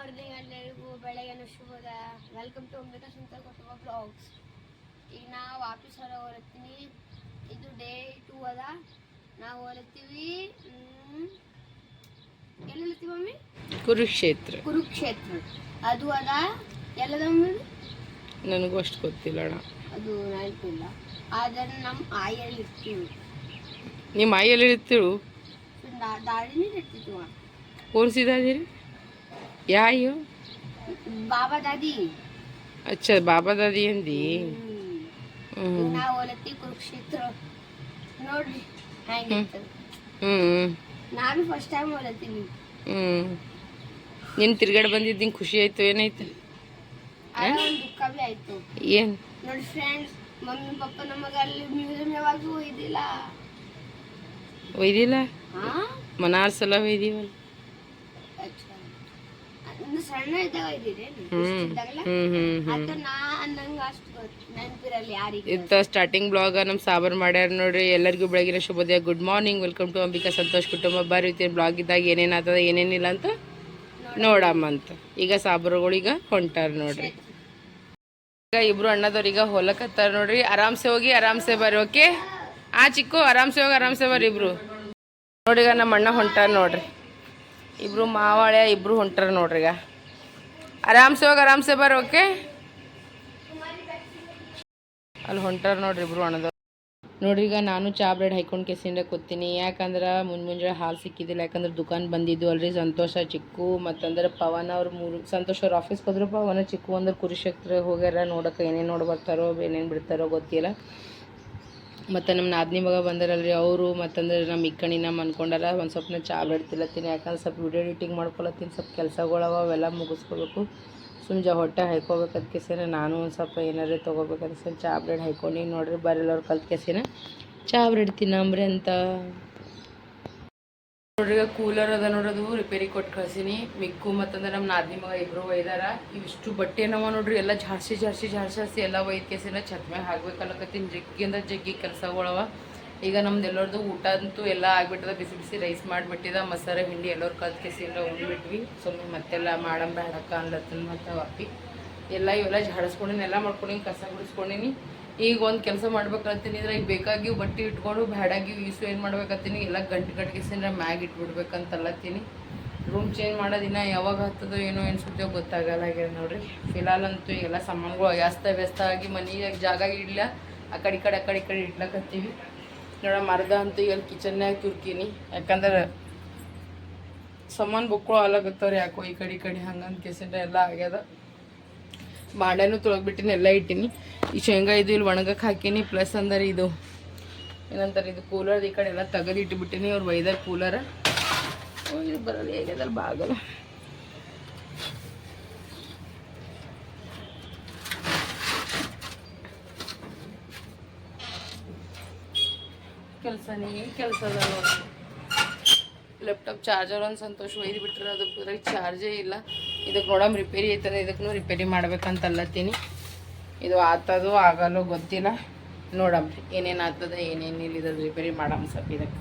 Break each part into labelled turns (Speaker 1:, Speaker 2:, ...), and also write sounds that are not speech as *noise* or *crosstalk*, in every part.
Speaker 1: Morning ಎಲ್ಲರಿಗೂ ಬೆಳಗಿನ ಶುಭದ. ವೆಲ್ಕಮ್ ಟು ಅಂಬಿಕಾ ಸುಂದರ ಕೊಟ್ಟುವ ಬ್ಲಾಗ್ಸ್ ಈಗ ನಾವು ವಾಪಸ್ ಹೊರ ಹೊರತೀನಿ ಇದು ಡೇ ಟೂ ಅದ. ನಾವು ಹೊರತೀವಿ ಎಲ್ಲಿ ಮಮ್ಮಿ?
Speaker 2: ಕುರುಕ್ಷೇತ್ರ.
Speaker 1: ಕುರುಕ್ಷೇತ್ರ. ಅದು ಅದ. ಎಲ್ಲದ
Speaker 2: ನನಗೂ ಅಷ್ಟು ಗೊತ್ತಿಲ್ಲ ಅಣ್ಣ.
Speaker 1: ಅದು ನೆನಪಿಲ್ಲ ಆದರೆ ನಮ್ಮ ಆಯಲ್ಲಿ ಇರ್ತೀವಿ.
Speaker 2: ನಿಮ್ಮ ಆಯಲ್ಲಿ ಇರ್ತೀಳು
Speaker 1: ದಾಳಿನೇ ಇರ್ತಿತ್ತು
Speaker 2: ಕೋರ್ಸಿದಾದಿರಿ ಯಾಯೋ
Speaker 1: ಬಾಬಾ ದಾದಿ.
Speaker 2: ಅಚ್ಚ ಬಾಬಾ ದಾದಿ ಅಂದಿ?
Speaker 1: ಹ್ಮ್.
Speaker 2: ಹ್ಞೂ
Speaker 1: ನಾವು ಹೊಲತ್ತಿ ಕುರುಕ್ಷೇತ್ರ. ನೋಡ್ರಿ ಹೆಂಗಿರ್ತದೆ
Speaker 2: ಹ್ಞೂ
Speaker 1: ನಾನು ಫಸ್ಟ್ ಟೈಮ್ ಹೊಲತ್ತೀನಿ
Speaker 2: ಹ್ಞೂ ನೀನು ತಿರ್ಗಾಡಿ ಬಂದಿದ್ದು ನಿಂಗೆ ಖುಷಿ ಆಯ್ತು ಏನಾಯ್ತು?
Speaker 1: ಆಗ ಒಂದು ದುಃಖ ಬಿ ಆಯ್ತು.
Speaker 2: ಏನು?
Speaker 1: ನೋಡಿ ಫ್ರೆಂಡ್ಸ್ ಮಮ್ಮಿ ಪಪ್ಪ ನಮಗೆ ಅಲ್ಲಿ ಮ್ಯೂಸಿಯಂ ಯಾವಾಗೂ ಒಯ್ದಿಲ್ಲ.
Speaker 2: ಒಯ್ದಿಲ್ಲ?
Speaker 1: ಹಾ?
Speaker 2: ಮನಾರ್ ಸಲ ಒಯ್ದೀವಲ್ಲ
Speaker 1: ಅಚ್ಚಾ. ಅಂದ್ರೆ ಸಣ್ಣ ಇದ್ದಾಗ ಒಯ್ದಿರಿ
Speaker 2: ಹ್ಞೂ
Speaker 1: ಇದ್ದಾಗಲ್ಲ
Speaker 2: ಹ್ಞೂ ಹ್ಞೂ ಹ್ಞೂ
Speaker 1: ಅದು ನಾ ಅನ್ನಂಗ ಅಷ್ಟು ನೆನಪಿರಲ್ಲ ಯಾರಿಗೆ.
Speaker 2: ಇತ್ತ ಸ್ಟಾರ್ಟಿಂಗ್ ಬ್ಲಾಗ್ ನಮ್ಮ ಸಾಬರ್ ಮಾಡ್ಯಾರ ನೋಡ್ರಿ. ಎಲ್ಲರಿಗೂ ಬೆಳಗಿನ ಶುಭೋದಯ good morning welcome to Ambika Santosh ಕುಟುಂಬ. ಬರ್ರಿ ಬ್ಲಾಗ್ ಇದ್ದಾಗ ಏನೇನು ಆಗ್ತದ ಏನೇನಿಲ್ಲ ಅಂತ ನೋಡಮ್ಮ ಅಂತ. ಈಗ ಸಾಬರುಗಳೀಗ ಹೊಂಟಾರ ನೋಡ್ರಿ. ಈಗ ಇಬ್ರು ಅಣ್ಣದವ್ರೀಗ ಹೊಲಕತ್ತಾರ ನೋಡ್ರಿ. ಆರಾಮ್ಸೆ ಹೋಗಿ ಆರಾಮ್ಸೆ ಬರ್ರಿ ಓಕೆ? ಆ ಚಿಕ್ಕು ಆರಾಮ್ಸೆ ಹೋಗಿ ಆರಾಮ್ಸೆ ಬರ್ರಿ ಇಬ್ರು. ನೋಡಿಗ ನಮ್ಮ ಅಣ್ಣ ಹೊಂಟಾರ ನೋಡ್ರಿ. ಇಬ್ರು ಮಾವಾಳೆ ಇಬ್ರು ಹೊಂಟಾರ ನೋಡ್ರಿ ಈಗ ಆರಾಮ್ಸೆ ಹೋಗಿ, ಆರಾಮ್ಸೆ ಬರ್ರಿ ಓಕೆ ಅಲ್ಲಿ ಹೊಂಟಾರ ನೋಡ್ರಿ ಇಬ್ರು ಅಣ್ಣದ ನೋಡ್ರಿ, ಈಗ ನಾನು ಚಾ ಬ್ರೆಡ್ ಹೈಕೊಂಡು ಕೆಸಿಂದ ಕೂತೀನಿ. ಯಾಕಂದ್ರೆ ಮುಂಜ್ ಮುಂಜಾನೆ ಹಾಲು ಸಿಕ್ಕಿದ್ದಿಲ್ಲ ಯಾಕಂದ್ರೆ ದುಕಾನ್ ಬಂದಿದ್ದು ಅಲ್ರಿ. ಸಂತೋಷ, ಚಿಕ್ಕು, ಮತ್ತಂದ್ರೆ ಪವನ್ ಅವ್ರು ಮೂರು ಸಂತೋಷ ಅವ್ರ ಆಫೀಸ್ಗೆ ಹೋದ್ರು ಪವನ, ಚಿಕ್ಕು ಅಂದ್ರೆ ಕುರುಕ್ಷೇತ್ರ ಹೋಗ್ಯಾರ ನೋಡೋಕೆ ಏನೇನು ನೋಡಿ ಬರ್ತಾರೋ ಏನೇನು ಬಿಡ್ತಾರೋ ಗೊತ್ತಿಲ್ಲ. ಮತ್ತು ನಮ್ಮ ನಾದಿನಿ ಮಗ ಬಂದಾರಲ್ರಿ, ಅವರು ಮತ್ತಂದ್ರೆ ನಮ್ಮ ಇಕ್ಕಣಿನ ಅನ್ಕೊಂಡಾರ ಒಂದು ಸ್ವಲ್ಪ ಚಾ ಬ್ರೆಡ್ ತಿಲ್ಲತ್ತೀನಿ ಯಾಕಂದ್ರೆ ಸ್ವಲ್ಪ ವಿಡಿಯೋ ಎಡಿಟಿಂಗ್ ಮಾಡ್ಕೊಳತ್ತೀನಿ, ಸ್ವಲ್ಪ ಕೆಲಸಗಳವ ಅವೆಲ್ಲ ಮುಗಿಸ್ಕೋಬೇಕು. ಸುಮ್ಜ ಹೊಟ್ಟೆ ಹಾಯ್ಕೋಬೇಕು ಅದಕ್ಕೆ ನಾನು ಒಂದು ಸ್ವಲ್ಪ ಏನಾರೇ ತೊಗೋಬೇಕಂತ ಚಾ ಬ್ರೆಡ್ ಹಾಯ್ಕೊಂಡು ನೋಡ್ರಿ ಬರಲ್ಲವ್ರು ಕಲ್ತ್ಕೆಸಿನ ಚಾ ಬ್ರೆಡ್ ತಿನ್ನಂಬ್ರಿ ಅಂತ. ನೋಡ್ರಿ ಕೂಲರ್ ಅದ ನೋಡೋದು ರಿಪೇರಿ ಕೊಟ್ಟು ಕಳ್ಸೀನಿ. ಮಿಕ್ಕು ಮತ್ತಂದ್ರೆ ನಮ್ಮ ನಾದಿ ಮಗ ಇಬ್ರು ಒಯ್ದಾರ. ಇವಿಷ್ಟು ಬಟ್ಟೆ ನಮ್ಮ ನೋಡ್ರಿ, ಎಲ್ಲ ಜಾಸ್ತಿ ಜಾಸ್ತಿ ಜಾಸ್ತಿ ಎಲ್ಲ ಒಯ್ದ ಕೇಸಿನ ಛತ್ ಮ್ಯಾಗ ಹಾಕ್ಬೇಕಲ್ಲಕತ್ತೀನಿ ಜಗ್ಗಿ ಅಂದ್ರೆ ಜಗ್ಗಿ ಕೆಲಸಗಳವ ಈಗ ನಮ್ದು ಎಲ್ಲರದು ಊಟ ಅಂತೂ ಎಲ್ಲ ಆಗ್ಬಿಟ್ಟದ. ಬಿಸಿ ಬಿಸಿ ರೈಸ್ ಮಾಡಿಬಿಟ್ಟಿದ. ಮಸಾಲೆ, ಹಿಂಡಿ ಎಲ್ಲರೂ ಕಲ್ತು ಕೇಸಿಂದ ಉಂಡ್ಬಿಟ್ವಿ ಸುಮ್ಮನೆ ಮತ್ತೆಲ್ಲ ಮಾಡಮ್ ಬೇಡಕ್ಕ ಮತ್ತು ಅಪ್ಪಿ. ಎಲ್ಲ ಇವೆಲ್ಲ ಜಾಡಿಸ್ಕೊಂಡಿನಿ, ಎಲ್ಲ ಮಾಡ್ಕೊಂಡಿನಿ, ಕಸ ಗುಡಿಸ್ಕೊಂಡಿನಿ. ಈಗ ಒಂದು ಕೆಲಸ ಮಾಡ್ಬೇಕಂತೀನಿ ಅಂದ್ರೆ ಈಗ ಬೇಕಾಗಿವು ಬಟ್ಟೆ ಇಟ್ಕೊಂಡು ಬ್ಯಾಡಾಗಿವು ಈಸು ಏನು ಮಾಡ್ಬೇಕತ್ತೀನಿ? ಎಲ್ಲ ಗಂಟು ಗಂಟಿಗೆಸಿಂದ ಮ್ಯಾಗ್ ಇಟ್ಬಿಡ್ಬೇಕಂತಲ್ಲತ್ತೀನಿ. ರೂಮ್ ಚೇಂಜ್ ಮಾಡೋದಿನ ಯಾವಾಗ ಹತ್ತದೋ ಏನೋ ಅನ್ಸುತ್ತೋ ಗೊತ್ತಾಗಲ್ಲ ಆಗ್ಯದ ನೋಡ್ರಿ. ಫಿಲಾಲ್ ಅಂತೂ ಎಲ್ಲ ಸಾಮಾನುಗಳು ಅಸ್ತ ವ್ಯಸ್ತ ಆಗಿ ಮನೆಯಾಗ ಜಾಗ ಇಡ್ಲ, ಆ ಕಡೆ ಕಡೆ, ಆ ಕಡೆ ಕಡೆ ಇಡ್ಲಕತ್ತೀವಿ. ನೋಡ ಮರದ ಅಂತೂ ಈಗ ಕಿಚನ್ನಾಗ ತುರ್ಕೀನಿ. ಯಾಕಂದ್ರೆ ಸಾಮಾನು ಬುಕ್ಗಳು ಅಲ್ಲಾಗತ್ತವ್ರಿ ಯಾಕೋ ಈ ಕಡೆ ಈ ಕಡೆ ಹಂಗಂತ ಕೆಸಿಂದ ಎಲ್ಲ ಆಗ್ಯದ. ಬಾಂಡೆನೂ ತೊಳಗ್ಬಿಟ್ಟಿನಿ ಎಲ್ಲ ಇಟ್ಟಿನಿ. ಈ ಶೇಂಗಾ ಇದು ಇಲ್ಲಿ ಒಣಗಕ್ಕೆ ಹಾಕೀನಿ ಪ್ಲಸ್ ಅಂದರೆ ಇದು, ಏನಂತಾರೆ ಇದು ಕೂಲರ್ ಈ ಕಡೆ ಎಲ್ಲ ತೆಗೆದು ಇಟ್ಟುಬಿಟ್ಟಿನಿ ಅವ್ರು ಒಯ್ದಾರ ಕೂಲರ್. ಇದು ಬರಲ್ಲ ಹೇಗದಲ್ಲ ಬಾಗಲ್ಲ ಕೆಲಸನೇ ಕೆಲಸ ಅದ ಲ್ಯಾಪ್ಟಾಪ್ ಚಾರ್ಜರ್ ಒಂದು ಸಂತೋಷ ಒಯ್ದು ಬಿಟ್ರೆ ಅದು ಚಾರ್ಜೇ ಇಲ್ಲ. ಇದಕ್ಕೆ ನೋಡಮ್ ರಿಪೇರಿ ಐತದ ಇದಕ್ಕೂ ರಿಪೇರಿ ಮಾಡ್ಬೇಕಂತ ಅಲ್ಲತ್ತೀನಿ ಇದು ಆತದೋ ಆಗಲ್ಲೋ ಗೊತ್ತಿಲ್ಲ. ನೋಡಮ್ರಿ ಏನೇನು ಆಗ್ತದ ಏನೇನಿಲ್ಲ ಇದ್ರದ್ದು ರಿಪೇರಿ ಮಾಡಮ್ ಸ್ವಲ್ಪ ಇದಕ್ಕೆ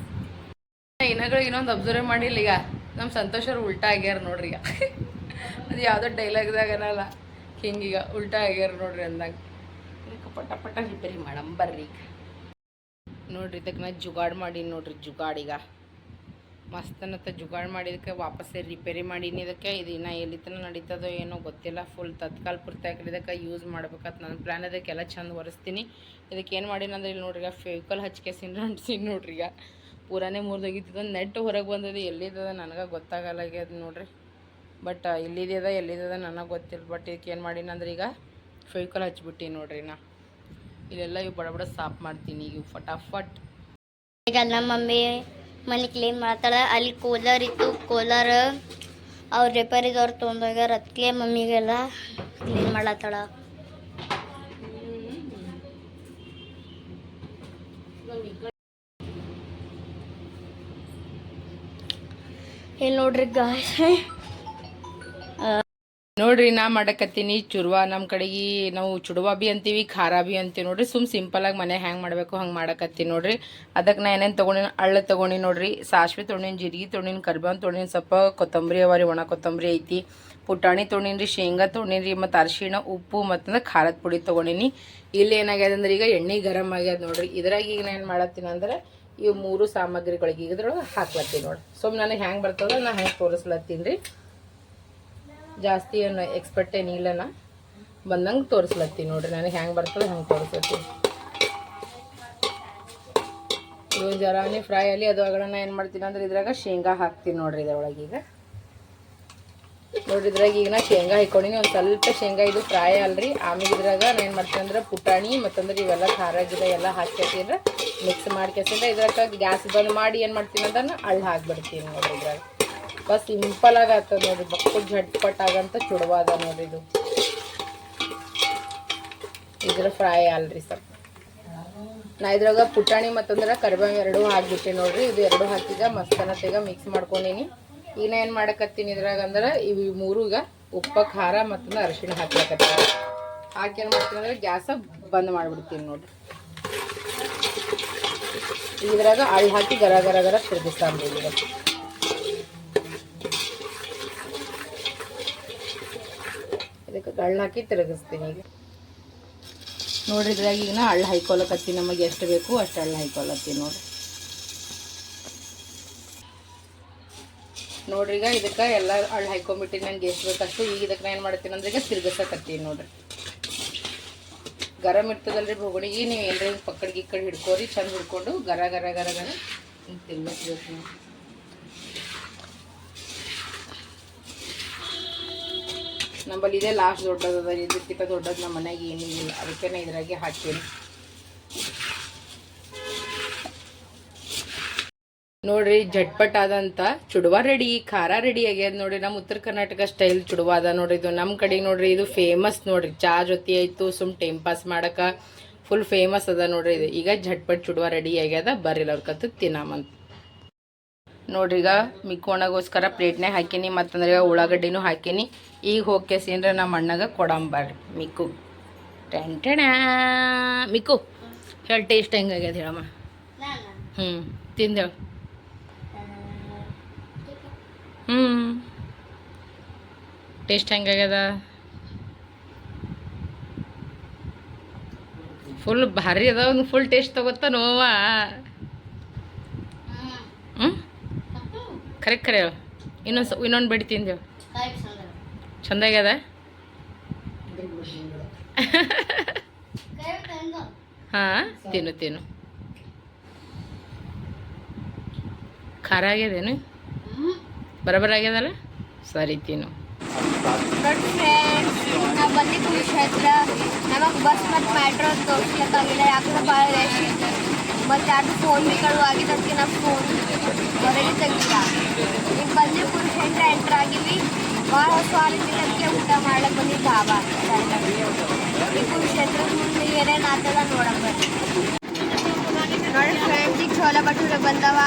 Speaker 2: ಏನಾಗಳು ಇನ್ನೊಂದು ಅಬ್ಸರ್ವ್ ಮಾಡಿಲ್ಲ ಈಗ. ನಮ್ಮ ಸಂತೋಷರು ಅವ್ರು ಉಲ್ಟಾ ಆಗ್ಯಾರ ನೋಡ್ರಿ ಈಗ. *laughs* ಅದು ಯಾವುದೋ ಡೈಲಾಗ್ದಾಗ ಅನ್ನಲ್ಲ ಈಗ ಉಲ್ಟಾ ಆಗ್ಯಾರ ನೋಡ್ರಿ ಅಂದಾಗ. ಇದಕ್ಕೆ ಪಟ ಪಟ ರಿಪೇರಿ ಮಾಡಮ್ ಬರ್ರಿ ಈಗ. ನೋಡ್ರಿ ಇದಕ್ಕೆ ನಾ ಜುಗಾಡ್ ಮಾಡೀನಿ ನೋಡ್ರಿ ಜುಗಾಡ್ ಮಸ್ತನತ್ತ ಜುಗಾಡ್ ಮಾಡಿದಕ್ಕೆ ವಾಪಸ್ಸೇ ರಿಪೇರಿ ಮಾಡೀನಿ ಇದಕ್ಕೆ. ಇದು ಇನ್ನು ಎಲ್ಲಿ ತನಕ ನಡೀತದೋ ಏನೋ ಗೊತ್ತಿಲ್ಲ. ಫುಲ್ ತತ್ಕಾಲ ಪೂರ್ತಿ ಹಾಕಿ ಇದಕ್ಕೆ ಯೂಸ್ ಮಾಡ್ಬೇಕಂತ ನನ್ನ ಪ್ಲ್ಯಾನ್ ಅದಕ್ಕೆಲ್ಲ ಚಂದ ಒರೆಸ್ತೀನಿ. ಇದಕ್ಕೆ ಏನು ಮಾಡೀನಿ ಅಂದ್ರೆ ಇಲ್ಲಿ ನೋಡ್ರಿ ಫೇವಿಕಲ್ ಹಚ್ಕೆಸಿನ ಅಂಟಿಸೀನಿ ನೋಡ್ರಿ ಈಗ. ಪೂರಾನೇ ಮುರಿದೋಗಿತ್ತದ. ನೆಟ್ ಹೊರಗೆ ಬಂದದ. ಎಲ್ಲಿದ್ದದ ನನಗೆ ಗೊತ್ತಾಗಲ್ಲ ಅದು ನೋಡ್ರಿ. ಬಟ್ ಇಲ್ಲಿದ್ದದ ಎಲ್ಲಿದ್ದದ ನನಗೆ ಗೊತ್ತಿಲ್ಲ. ಬಟ್ ಇದಕ್ಕೆ ಏನು ಮಾಡೀನಿ ಅಂದ್ರೆ ಈಗ ಫೇವಿಕಲ್ ಹಚ್ಬಿಟ್ಟು ನೋಡ್ರಿ ನಾ ಇಲ್ಲೆಲ್ಲ ಇವು ಬಡ ಬಡ ಸಾಫ್ ಮಾಡ್ತೀನಿ ಈಗ ಫಟಾಫಟ್.
Speaker 1: ಈಗ ನಮ್ಮ ಮಮ್ಮಿ ಮನೆ ಕ್ಲೀನ್ ಮಾಡ್ತಾಳೆ. ಅಲ್ಲಿ ಕೂಲರ್ ಇತ್ತು. ಕೂಲರ್ ಅವ್ರು ರಿಪೇರಿದವ್ರು ತೊಗೊಂಡೋಗ್ಯಾರ ಅದಕ್ಕೆ ಮಮ್ಮಿಗೆಲ್ಲ ಕ್ಲೀನ್ ಮಾಡತ್ತಾಳ. ಏನು ನೋಡ್ರಿ ಗಾಯ್ಸ್
Speaker 2: ನೋಡ್ರಿ, ನಾ ಮಾಡಕತ್ತೀನಿ, ಚುರ್ವಾ ನಮ್ಮ ಕಡೆಗೆ ನಾವು ಚುಡುವ ಬಿ ಅಂತೀವಿ, ಖಾರ ಬಿ ಅಂತೀವಿ ನೋಡ್ರಿ, ಸುಮ್ ಸಿಂಪಲಾಗಿ ಮನೆ ಹ್ಯಾಂಗೆ ಮಾಡಬೇಕು, ಹಂಗೆ ಮಾಡಕತ್ತೀನಿ ನೋಡ್ರಿ. ಅದಕ್ಕೆ ನಾ ಏನೇನು ತೊಗೊಂಡಿನ ಅಳ್ಳ ತೊಗೊಂಡಿ ನೋಡ್ರಿ, ಸಾಸಿವೆ ತೊಗೊಂಡಿನ, ಜೀರಿಗೆ ತೊಗೊಂಡಿನ ಕರ್ಬೇವು ತೊಗೊಂಡಿನ ಸ್ವಲ್ಪ ಕೊತ್ತಂಬರಿ ಅವ ರೀ ಒಣ ಕೊತ್ತಂಬರಿ ಐತಿ. ಪುಟಾಣಿ ತೊಗೊಂಡಿನಿ ಶೇಂಗಾ ತೊಗೊಂಡಿನಿ ಮತ್ತು ಅರಿಶಿಣ, ಉಪ್ಪು ಮತ್ತಂದ್ರೆ ಖಾರದ ಪುಡಿ ತೊಗೊಂಡಿನಿ. ಇಲ್ಲಿ ಏನಾಗ್ಯದ ಅಂದ್ರೆ ಈಗ ಎಣ್ಣೆ ಗರಂ ಆಗ್ಯದ ನೋಡ್ರಿ. ಇದ್ರಾಗ ಈಗ ನಾನು ಮಾಡತ್ತೀನಿ ಅಂದ್ರೆ ಇವು ಮೂರು ಸಾಮಗ್ರಿಗಳಿಗೆ ಇದ್ರೊಳಗೆ ಹಾಕ್ಲತ್ತೀನಿ ನೋಡಿ ಸೊ ನನಗೆ ಹ್ಯಾಂಗೆ ಬರ್ತದ ನಾನು ಹೆಂಗೆ ತೋರಿಸ್ಲತ್ತೀನಿ ರೀ. ಜಾಸ್ತಿ ಏನು ಎಕ್ಸ್ಪರ್ಟ್ ಏನಿಲ್ಲ ನಾ ಬಂದಂಗೆ ತೋರಿಸ್ಲತ್ತೀನಿ ನೋಡ್ರಿ, ನನಗೆ ಹೆಂಗೆ ಬರ್ತದೆ ಹಂಗೆ ತೋರಿಸ್ಲತ್ತೀನಿ ಇದು ಜರಾನಿ ಫ್ರೈ ಅಲ್ಲಿ, ಅದು ಒಳಗಡೆ ಏನು ಮಾಡ್ತೀನಿ ಅಂದ್ರೆ ಇದ್ರಾಗ ಶೇಂಗಾ ಹಾಕ್ತೀನಿ ನೋಡ್ರಿ ಇದ್ರೊಳಗೆ ಈಗ. ನೋಡ್ರಿ ಇದ್ರಾಗ ಈಗ ನಾ ಶೇಂಗಾ ಹಾಕೊಂಡಿನಿ, ಒಂದು ಸ್ವಲ್ಪ ಶೇಂಗಾ ಇದು ಫ್ರೈ ಅಲ್ರಿ. ಆಮೇಲೆ ಇದ್ರಾಗ ನಾನು ಏನು ಮಾಡ್ತೀನಿ ಅಂದ್ರೆ ಪುಟಾಣಿ ಮತ್ತಂದ್ರೆ ಇವೆಲ್ಲ ಖಾರ ಗಿಡ ಎಲ್ಲ ಹಾಕ್ಯತಿದ್ರೆ ಮಿಕ್ಸ್ ಮಾಡ್ಕೆಸಿಂದ ಇದ್ರಾಗ ಗ್ಯಾಸ್ ಬಂದ್ ಮಾಡಿ ಏನು ಮಾಡ್ತೀನಿ ಅಂದ್ರೆ ಅಳ್ಳು ಹಾಕ್ಬಿಡ್ತೀನಿ ನೋಡ್ರಿ ಇದ್ರಾಗ. ಬಸ್ ಸಿಂಪಲ್ ಆಗಿ ಆಗ್ತದೆ ನೋಡ್ರಿ ಬಕ್ಕು ಝಟ್ಪಟ್ ಆಗಂತ ಚುಡವಾದ ನೋಡಿ ಇದು. ಇದ್ರ ಫ್ರೈ ಅಲ್ರಿ ಸ್ವಲ್ಪ ನಾ ಇದ್ರಾಗ ಪುಟಾಣಿ ಮತ್ತಂದ್ರೆ ಕರಿಬೇವು ಎರಡೂ ಹಾಕ್ಬಿಟ್ಟೆ ನೋಡ್ರಿ. ಇದು ಎರಡು ಹಾಕಿದ ಮಸ್ತನ ತೆಗ ಮಿಕ್ಸ್ ಮಾಡ್ಕೊಂಡೀನಿ. ಈಗ ಏನ್ ಮಾಡಕತ್ತೀನಿ ಇದ್ರಾಗ ಅಂದ್ರೆ ಇವು ಮೂರು ಈಗ ಉಪ್ಪ, ಖಾರ ಮತ್ತಂದ್ರೆ ಅರಿಶಿಣ ಹಾಕ್ಲಕತ್ತೀನಿ. ಹಾಕಿ ಏನು ಮಾಡ್ತೀನಿ ಅಂದ್ರೆ ಗ್ಯಾಸ ಬಂದ್ ಮಾಡಿಬಿಡ್ತೀನಿ ನೋಡ್ರಿ. ಇದ್ರಾಗ ಅಳ್ಳು ಹಾಕಿ ಗರ ಗರ ಗರ ತಿರುಗಿಸ್ತಾನ್ರಿ ಈಗ ಇದಕ್ಕೆ ಅಳ್ಳು ಹಾಕಿ ತಿರುಗಿಸ್ತೀನಿ ಈಗ. ನೋಡ್ರಿ ಇದ್ರಾಗ ಈಗ ನಾ ಹಳ್ಳ ನಮಗೆ ಎಷ್ಟು ಬೇಕು ಅಷ್ಟು ಹಳ್ಳ ಹಾಯ್ಕೊಳತ್ತೀನಿ ನೋಡಿ. ನೋಡ್ರಿ ಈಗ ಇದಕ್ಕೆ ಎಲ್ಲ ಹಳ್ಳ ಹಾಯ್ಕೊಂಬಿಟ್ಟಿನಿ ನನಗೆ ಎಷ್ಟು ಬೇಕಷ್ಟು ಈಗ ಇದಕ್ಕೆ ನಾನು ಏನು ಮಾಡ್ತೀನಿ ಅಂದ್ರೆ ಈಗ ತಿರ್ಗಿಸಕತ್ತೀನಿ ನೋಡ್ರಿ. ಗರಮ್ ಇರ್ತದಲ್ರಿ ಭೋಗಣಿಗೆ ನೀವು ಹಿಂಗೆ ಈ ಗಿಕ್ಕಡ್ ಹಿಡ್ಕೋರಿ, ಚಂದ ಹಿಡ್ಕೊಂಡು ಗರ ಗರ ಗರ ಗರ ತಿರ್ಗಿಸ್ಬೇಕು ನೀವು ಇದೆ ಲಾಸ್ಟ್ ದೊಡ್ಡದದ ಇದಕ್ಕಿಂತ ದೊಡ್ಡದು ನಮ್ಮ ಮನೆಗೆ ಏನೂ ಇಲ್ಲ ಅದಕ್ಕೆ ಇದ್ರಾಗೆ ಹಾಕೀನಿ ನೋಡ್ರಿ ಜಟ್ಪಟ್ ಆದಂತ ಚುಡುವ ರೆಡಿ ಖಾರ ರೆಡಿ ಆಗ್ಯದ ನೋಡ್ರಿ. ನಮ್ಮ ಉತ್ತರ ಕರ್ನಾಟಕ ಸ್ಟೈಲ್ ಚುಡುವ ಅದ ನೋಡ್ರಿ. ಇದು ನಮ್ಮ ಕಡೆಗೆ ನೋಡ್ರಿ, ಇದು ಫೇಮಸ್ ನೋಡ್ರಿ. ಚಾ ಜೊತೆ ಆಯ್ತು, ಸುಮ್ ಟೈಮ್ ಪಾಸ್ ಮಾಡಕ ಫುಲ್ ಫೇಮಸ್ ಅದ ನೋಡ್ರಿ ಇದು. ಈಗ ಝಟ್ಪಟ್ ಚುಡುವ ರೆಡಿ ಆಗ್ಯದ. ಬರ್ರಿ ಅವ್ರ ಕತ್ತು ತಿನ್ನಾಮಂತ. ನೋಡ್ರಿ, ಈಗ ಮಿಕ್ಕೋಣಗೋಸ್ಕರ ಪ್ಲೇಟ್ನಾಗ ಹಾಕೀನಿ, ಮತ್ತಂದ್ರೆ ಉಳ್ಳಾಗಡ್ಡಿನೂ ಹಾಕೀನಿ. ಈಗ ಹೋಗ್ಕೆಸೀನ್ರ ನಮ್ಮ ಅಣ್ಣಗೆ ಕೊಡಂಬರ್ರಿ ಮಿಕ್ಕು. ಟೆಂಟಣ ಮಿಕ್ಕು, ಹೇಳಿ ಟೇಸ್ಟ್ ಹೆಂಗಾಗ್ಯದ ಹೇಳಮ್ಮ. ಹ್ಞೂ ತಿಂದೇಳು ಹ್ಞೂ ಟೇಸ್ಟ್ ಹೆಂಗಾಗ್ಯದ ಫುಲ್ ಭಾರಿ ಅದ ಒಂದು ಫುಲ್ ಟೇಸ್ಟ್ ತಗೋತ ನೋವ ಹ್ಞೂ ಖರೆ ಹೇಳು ಇನ್ನೊಂದು ಇನ್ನೊಂದು ಬಡಿ ತಿಂದೇವು ಚಂದ ಆಗ್ಯದ ಹಾಂ, ತಿನ್ನು ತಿನ್ನು. ಖಾರ ಆಗ್ಯದೇನು? ಬರಬರ ಆಗ್ಯದಲ್ಲ? ಸರಿ, ತಿನ್ನು.
Speaker 1: ನಾವು ಬಂದಿದ್ದು ಕ್ಷೇತ್ರ ನಮಗೆ ಬಸ್ ಮತ್ತು ಮೆಟ್ರೋ ತೋರಿಸ್ಲಿಕ್ಕಾಗಿಲ್ಲ ಯಾಕಂದ್ರೆ ಭಾಳ ರಶ್ ಇತ್ತು. ಮತ್ತು ಅದು ಫೋನ್ ಬಿಗಳು ಆಗಿದೆ ಅದಕ್ಕೆ ನಾವು ಫೋನ್ ಹೊರಗೆ ತೆಗಿಲ್ಲ ಈಗ ಬಂದು ಕುರುಕ್ಷೇತ್ರ ಎಂಟ್ರ್ ಆಗಿವಿ ಭಾಳ ಸ್ವಾಲಿದ್ದಿಲ್ಲ ಅದಕ್ಕೆ ಊಟ ಮಾಡ್ಲಕ್ಕೆ ಬಂದಿದ್ದು ಧಾಬಾ ಈ ಕುರುಕ್ಷೇತ್ರದ ಮುಂದೆ ಏನೇನು ಆತದ ನೋಡಕ್ ಬರ್ರಿ ನೋಡಿ ಫ್ರೆಂಡ್ಸ್ ಈಗ ಛೋಲೆ ಭಟೂರೆ ಬಂದವ.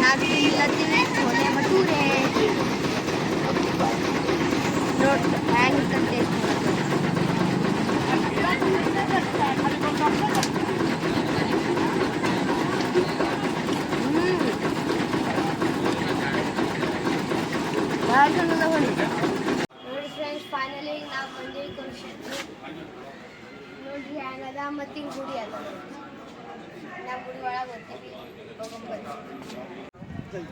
Speaker 1: ನಾವು ಇಲ್ಲತ್ತೀವಿ ಛೋಲೆ ಭಟೂರೆ ನೋಡ್ ನೋಡಿ ಫ್ರೆಂಡ್ಸ್ ಫೈನಲಿ ನಾವು ಬಂದೀವಿ ಕುರುಕ್ಷೇತ್ರ ನೋಡ್ರಿ ಹೆಂಗದ ಮತ್ತು ಹಿಂಗೆ ಗುಡಿ ಅದ ನಾವು ಗುಡಿ ಒಳಗೆ ಹೋಗ್ತೀವಿ ಹೋಗೊಂಬರ್ತೀವಿ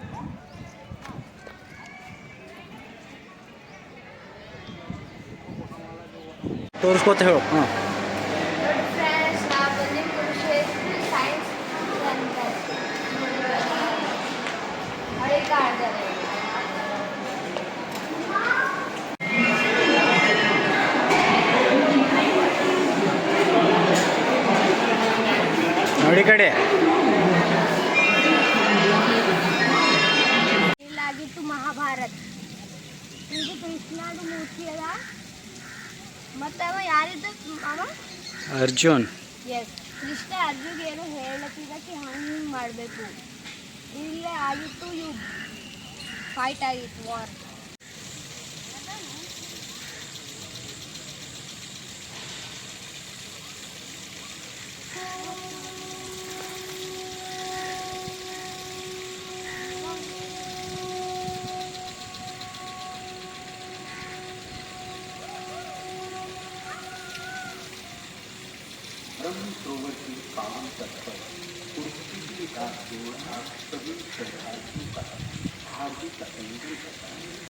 Speaker 3: ತೋರಿಸ್ಕೋತ ಹೇಳು ಹಾಂ ಕಡೆ
Speaker 1: ಇಲ್ಲಾಗಿತ್ತು ಮಹಾಭಾರತ್. ಇದು ಕೃಷ್ಣನ ಮೂರ್ತಿ ಅದ ಮತ್ತೆ ಅವ ಯಾರಿದ್ದ? ಅವ?
Speaker 3: ಅರ್ಜುನ್.
Speaker 1: ಎಸ್ ಕೃಷ್ಣ ಅರ್ಜುನ್ ಏನೋ ಹೇಳತ್ತಿದ್ದಕ್ಕೆ ಹಂಗೆ ಮಾಡಬೇಕು. ಇಲ್ಲೇ ಆಗಿತ್ತು ಯು ಫೈಟ್ ಆಗಿತ್ತು ವಾರ್ ಬರ್ರಿ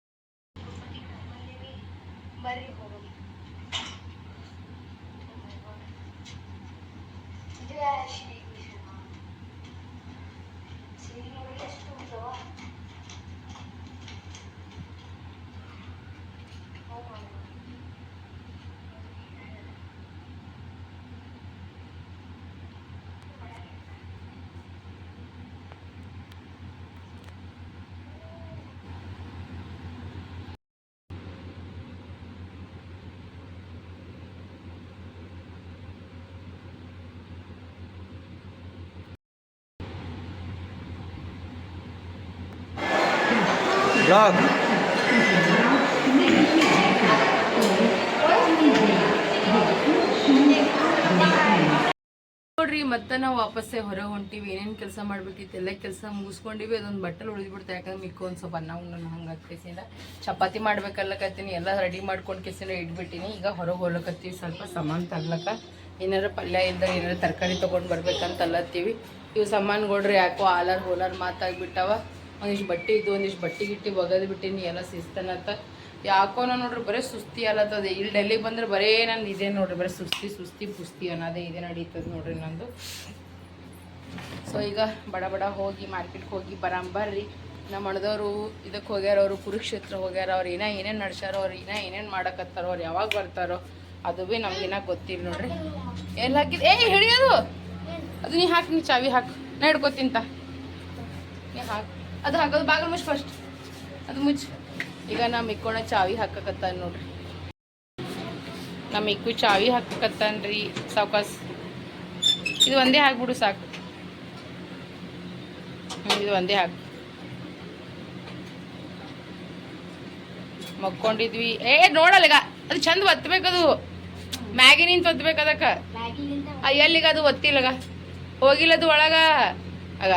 Speaker 3: ಬ್ಲಾಗ್
Speaker 2: ನೋಡ್ರಿ, ಮತ್ತೆ ನಾವು ವಾಪಸ್ಸೇ ಹೊರ ಹೊಂಟಿವಿ. ಏನೇನು ಕೆಲಸ ಮಾಡ್ಬೇಕಿತ್ತು, ಎಲ್ಲ ಕೆಲಸ ಮುಗಿಸ್ಕೊಂಡಿವಿ. ಅದೊಂದು ಬಟ್ಟಲು ಉಳಿದ್ಬಿಡ್ತು ಯಾಕಂದ್ರೆ ಮಿಕ್ಕು ಒಂದು ಸ್ವಲ್ಪ ಅನ್ನ ಉಣ್ಣು ಹಂಗೆ ಕೇಸಿಂದ ಚಪಾತಿ ಮಾಡ್ಬೇಕಲ್ಲಕತ್ತೀನಿ ಎಲ್ಲ ರೆಡಿ ಮಾಡ್ಕೊಂಡು ಕೇಸಿಂದ ಇಟ್ಬಿಟ್ಟಿನಿ. ಈಗ ಹೊರಗೆ ಹೋಗ್ಲಕತ್ತೀವಿ, ಸ್ವಲ್ಪ ಸಾಮಾನು ತರ್ಲಕ್ಕ ಏನಾರ ಪಲ್ಯ ಇಲ್ದರೆ ಏನಾರ ತರಕಾರಿ ತೊಗೊಂಡು ಬರ್ಬೇಕಂತ ಅಲ್ಲತ್ತೀವಿ. ಇವು ಸಾಮಾನುಗಳ್ರಿ, ಯಾಕೋ ಆಲರ್ ಹೋಲಾರ್ ಮಾತಾಗ್ಬಿಟ್ಟವ. ಒಂದಿಷ್ಟು ಬಟ್ಟೆ ಇದ್ದು, ಒಂದಿಷ್ಟು ಬಟ್ಟೆ ಗಿಟ್ಟಿ ಒಗದು ಬಿಟ್ಟಿನಿ, ಎಲ್ಲ ಶಿಸ್ತನತ್ತ ಯಾಕೋ ನಾನು ನೋಡ್ರಿ ಬರೀ ಸುಸ್ತಿ ಅಲ್ಲತ್ತದ ಇಲ್ಲಿ ಡೆಲ್ಲಿಗೆ ಬಂದ್ರೆ ಬರೇ ನಂದು ಇದೇ ನೋಡ್ರಿ, ಬರೀ ಸುಸ್ತಿ ಸುಸ್ತಿ, ಪುಸ್ತಿ ಅನ್ನೋದೇ ಇದೇ ನಡೀತದೆ ನೋಡ್ರಿ ನಂದು. ಸೊ ಈಗ ಬಡ ಬಡ ಹೋಗಿ ಮಾರ್ಕೆಟ್ಗೆ ಹೋಗಿ ಬರಂಬರ್ರಿ ನಮ್ಮ ಅಣ್ಣದವರು ಇದಕ್ಕೆ ಹೋಗ್ಯಾರ, ಅವರು ಕುರುಕ್ಷೇತ್ರ ಹೋಗ್ಯಾರ, ಅವ್ರು ಏನೋ ಏನೇನು ನಡ್ಸ್ಯಾರೋ, ಅವ್ರು ಏನೋ ಏನೇನು ಮಾಡಕತ್ತಾರೋ, ಅವ್ರು ಯಾವಾಗ ಬರ್ತಾರೋ, ಅದು ಭೀ ನಮ್ಗಿನ್ನ ಗೊತ್ತಿಲ್ಲ ನೋಡ್ರಿ. ಎಲ್ಲ ಹಾಕಿದ್ ಏ ಹಿಡಿಯೋದು! ಅದು ನೀ ಹಾಕಿ, ನೀ ಚಾವಿ ಹಾಕು. ನಾ ಹಿಡ್ಕೊತಿಂತ ನೀ ಹಾಕು. ಅದು ಹಾಕೋದು ಬಾಗಿಲು ಮುಚ್ಚು ಫಸ್ಟ್ ಅದು ಮುಚ್ಚು. ಈಗ ನಾ ಮಿಕ್ಕೋಣ ಚಾವಿ ಹಾಕಕತ್ತಾನ ನೋಡ್ರಿ. ನಮ್ಮ ಇಕ್ಕು ಚಾವಿ ಹಾಕಕತ್ತಾನ್ರಿ ಸಾವ್ಕಾಸ್. ಇದು ಒಂದೇ ಹಾಕ್ಬಿಡು ಸಾಕು. ಇದು ಒಂದೇ ಹಾಕು. ಮಕ್ಕೊಂಡಿದ್ವಿ. ಏ ನೋಡಲ್ಲ ಅದು ಚಂದ ಒತ್ತಬೇಕದು ಮ್ಯಾಗಿ ನಿಂತ ಒತ್ತಬೇಕು ಅದಕ್ಕೆ.
Speaker 1: ಮ್ಯಾಗಿಲಿಂದ
Speaker 2: ಎಲ್ಲಿಗ ಅದು ಒತ್ತಿಲ್ಲಗ? ಹೋಗಿಲ್ಲದು ಒಳಗ. ಆಗ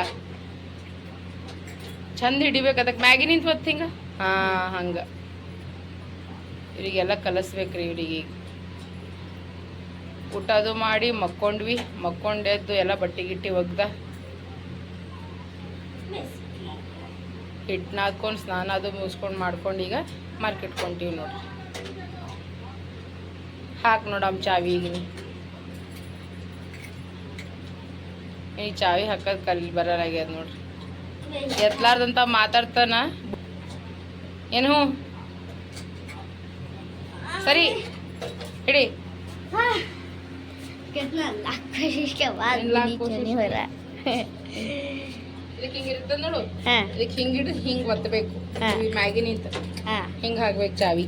Speaker 2: ಚಂದ ಹಿಡಿಬೇಕು. ಅದಕ್ಕೆ ಮ್ಯಾಗಿ ನಿಂತು ಹೊತ್ತು ಹಿಂಗ? ಹಾ, ಹಂಗ. ಇವರಿಗೆಲ್ಲ ಕಲಿಸ್ಬೇಕ್ರಿ ಇವರಿಗೆ. ಊಟ ಅದು ಮಾಡಿ ಮಕ್ಕೊಂಡ್ವಿ. ಮಕ್ಕೊಂಡೆದ್ದು ಎಲ್ಲ ಬಟ್ಟೆ ಗಿಟ್ಟಿ ಒಗ್ದ. ಹಿಟ್ಟು ಹಾಕೊಂಡು ಸ್ನಾನ ಅದು ಮುಗಿಸ್ಕೊಂಡು ಮಾಡ್ಕೊಂಡು ಈಗ ಮಾರ್ಕೆಟ್ ಕೊಂತೀವಿ ನೋಡ್ರಿ. ಹಾಕಿ ನೋಡಮ್ಮ ಚಾವಿ ಈಗ ಈ ಚಾವಿ ಹಾಕೋದು ಕಲ್ಲಿ ಬರಲಾಗ್ಯದ ನೋಡ್ರಿ. ಎತ್ಲಾರ್ದಂತ ಮಾತಾಡ್ತಾನ. ಏನು
Speaker 1: ಹ್ಞೂ? ಸರಿ ಇಡಿ
Speaker 2: ಇದಕ್ಕೆ ಹಿಂಗಿರುತ್ತೆ ನೋಡು. ಇದಕ್ಕೆ ಹಿಂಗೆ ಒತ್ತಬೇಕು ಮ್ಯಾಗಿ ನಿಂತ. ಹಿಂಗೆ ಹಾಕ್ಬೇಕು ಚಾವಿ.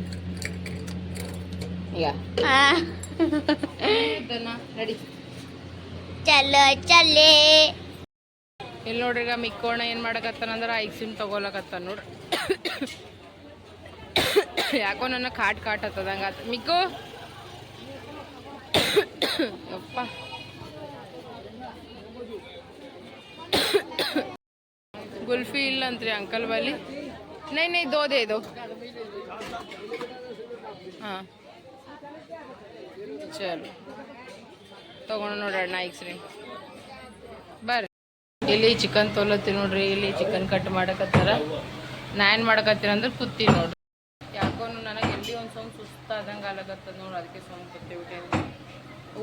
Speaker 2: ಈಗ.
Speaker 1: ಚಲೋ ಚಲೇ.
Speaker 2: ಇಲ್ಲಿ ನೋಡ್ರಿ, ಈಗ ಮಿಕ್ಕೋಣ ಏನು ಮಾಡಕತ್ತಾನಂದ್ರೆ ಐಕ್ ಸಿಮ್ ತಗೊಳಕತ್ತಾನ ನೋಡ್ರಿ. ಯಾಕೋ ನನ್ನ ಕಾಟ್ ಕಾಟ್ ಹತ್ತದಂಗ ಮಿಕ್ಕು. ಯಪ್ಪ. ಗುಲ್ಫಿ ಇಲ್ಲ ಅಂತ್ರಿ ಅಂಕಲ್ ಬಲ್ಲಿ. ನೈ ನೈ ದೋದೆ ಇದು ಹಾಂ. ಚಲೋ. ತಗೊಂಡು ನೋಡೋಣ ಐಕ್ಸ್ರಿ ಬರ್ರಿ. ಇಲ್ಲಿ ಚಿಕನ್ ತೊಲತ್ತಿ ನೋಡ್ರಿ, ಇಲ್ಲಿ ಚಿಕನ್ ಕಟ್ ಮಾಡಕತ್ತಾರ. ನಾ ಏನು ಮಾಡಕತ್ತೀನಿ ಅಂದ್ರೆ ಕುತ್ತಿ ನೋಡ್ರಿ. ಯಾಕೋ ನನಗೆ ಎಲ್ಲಿ ಒಂದು ಸೌಂಡ್ ಸುಸ್ತಾದಂಗೆ ಆಗತ್ತದ ನೋಡ್ರಿ ಅದಕ್ಕೆ ಸೌಂಡ್ ಕೂತಿಬಿಟ್ಟೇನಿ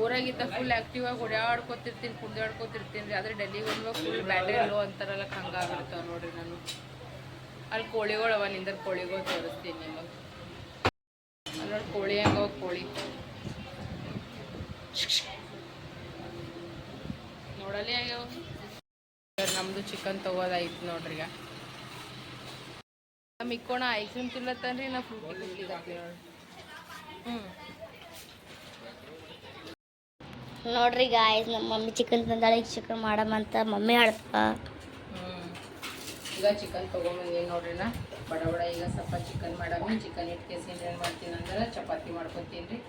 Speaker 2: ಊರಾಗಿದ್ದ ಫುಲ್ ಆ್ಯಕ್ಟಿವ್ ಆಗಿ ಓಡಾಡ್ಕೊತಿರ್ತೀನಿ ಕುಡ್ದಾಡ್ಕೊತಿರ್ತೀನಿ ರೀ. ಆದ್ರೆ ಹೋಗುವಾಗ ಫುಲ್ ಬ್ಯಾಟ್ರಿ ಲೋ ಅಂತಾರಲ್ಲ ಹಂಗಾಗಿರ್ತಾವ ನೋಡ್ರಿ ನಾನು. ಅಲ್ಲಿ ಕೋಳಿಗಳು ಅವ, ನಿಂದ್ರ ಕೋಳಿಗಳು ತೋರಿಸ್ತೀನಿ ನಿಮಗೆ. ನೋಡಿ ಕೋಳಿ ಹಂಗ ಕೋಳಿ. ನೋಡಲಿ ಆಗ್ಯಾವ. ನಮ್ದು ಚಿಕನ್ ತಗೋದಾಯ್ತು ನೋಡ್ರಿ ಈಗ. ನಮ್ಮ ಇಕ್ಕೋಣ ಐಸ್ ಕ್ರೀಮ್ ತಿನ್ಲತ್ತನ್ರಿ ನಾ ಫ್ರೂಟಿ ಹ್ಞೂ
Speaker 1: ನೋಡ್ರಿ ಗಾಯ್ಸ್ ನಮ್ಮ ಮಮ್ಮಿ ಚಿಕನ್ ತಂದಾಳೆ ಈಗ ಚಿಕನ್ ಅಂತ ಮಮ್ಮಿ
Speaker 2: ಆಡಪ್ಪ. ಈಗ ಚಿಕನ್ ತೊಗೊಂಬಂದೇನು ನೋಡ್ರಿ ನಾ. ಬಡ ಬಡ ಈಗ ಸ್ವಲ್ಪ ಚಿಕನ್ ಮಾಡಮಿ ಚಿಕನ್ ಇಟ್ಟು ಕೇಸಿಂದ ಏನು ಮಾಡ್ತೀನಿ ಅಂದ್ರೆ ಚಪಾತಿ ಮಾಡ್ಕೊತೀನಿ. ರೀ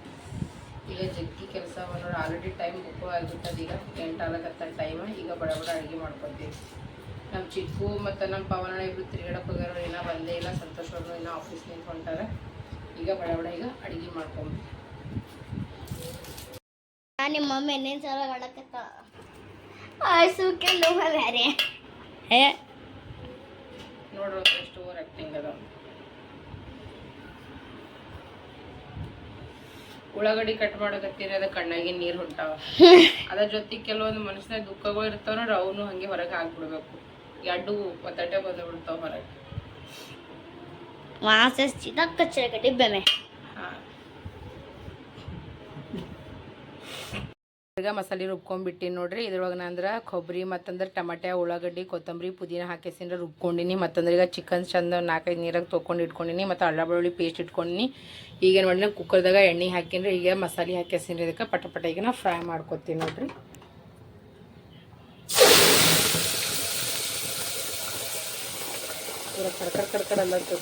Speaker 2: ಈಗ ಜಗ್ಗಿ ಕೆಲಸ ನೋಡಿ ಆಲ್ರೆಡಿ ಟೈಮ್ ಬುಕ್ ಆಗಿಬಿಟ್ಟದ ಈಗ ಎಂಟು ಆಗಕತ್ತ ಟೈಮ್ ಈಗ ಬಡ ಬಡ ಅಡುಗೆ ಮಾಡ್ಕೊತೀವಿ. ನಮ್ಮ ಚಿಕ್ಕು ಮತ್ತು ನಮ್ಮ ಪವನ ಇಬ್ಬರು ತಿರುಗಾಡಕ್ಕೆ ಹೋಗ್ಯಾರ ಏನೋ ಬಂದೇ ಇಲ್ಲ ಸಂತೋಷ್ ಅವರು ಇನ್ನೂ ಆಫೀಸ್ ಹೊಂಟಾರೆ. ಈಗ ಬಡ ಬಡ ಈಗ ಅಡುಗೆ ಮಾಡ್ಕೊಂಬಿ
Speaker 4: ನಿಮ್ಮ ಮಮ್ಮಿ ಎಣ್ಣೆನ್ ಸಲ ಮಾಡಕತ್ತ
Speaker 2: ನೋಡ್ರಿ ಎಷ್ಟು ಓವರ್ ಆ್ಯಕ್ಟಿಂಗ್ ಅದ ಉಳ್ಳಾಗಡ್ಡಿ ಕಟ್ ಮಾಡಕತ್ತೀರಿ ಅದ ಕಣ್ಣಾಗಿ ನೀರು ಹೊಂಟಾವ. *laughs* ಅದ್ರ ಜೊತೆ ಕೆಲವೊಂದು ಮನುಷ್ಯನ ದುಃಖಗಳು ಇರ್ತಾವ ನೋಡ್ರಿ ಅವನು ಹಂಗೆ ಹೊರಗೆ ಹಾಕ್ಬಿಡ್ಬೇಕು. ಎರಡು ಒತ್ತಟೆ ಬಂದು ಬಿಡ್ತಾವ ಹೊರಗೆ.
Speaker 4: ವಾಸ ಚಿದಕ್ಕ ಚಿರಕಟ್ಟಿ ಬೆಮೆ
Speaker 2: ಹಾಂ. ಈಗ ಮಸಾಲೆ ರುಬ್ಕೊಂಡ್ಬಿಟ್ಟಿನಿ ನೋಡ್ರಿ. ಇದ್ರೊಳಗೆ ಅಂದ್ರೆ ಕೊಬ್ಬರಿ ಮತ್ತಂದ್ರೆ ಟಮಾಟೆ, ಉಳ್ಳಾಗಡ್ಡಿ, ಕೊತ್ತಂಬರಿ, ಪುದೀನ ಹಾಕಿಸಿಂದ್ರೆ ರುಬ್ಕೊಂಡಿನಿ. ಮತ್ತಂದ್ರೆ ಈಗ ಚಿಕನ್ ಚಂದ ನಾಲ್ಕೈದು ನೀರಾಗ ತೊಗೊಂಡು ಇಟ್ಕೊಂಡಿನಿ. ಮತ್ತು ಅಳ್ಳ ಬೆಳ್ಳುಳ್ಳಿ ಪೇಸ್ಟ್ ಇಟ್ಕೊಂಡಿನಿ. ಈಗೇನು ಮಾಡಿನ ಕುಕ್ಕರ್ದಾಗ ಎಣ್ಣೆ ಹಾಕಿನ್ರಿ. ಈಗ ಮಸಾಲೆ ಹಾಕಿಸಿನ್ರಿ ಇದಕ್ಕೆ. ಪಟ ಪಟ ಈಗ ನಾ ಫ್ರೈ ಮಾಡ್ಕೊತೀನಿ ನೋಡ್ರಿ. ಕಡ್ಕಡ್ ಅಲ್ಲತ್ತು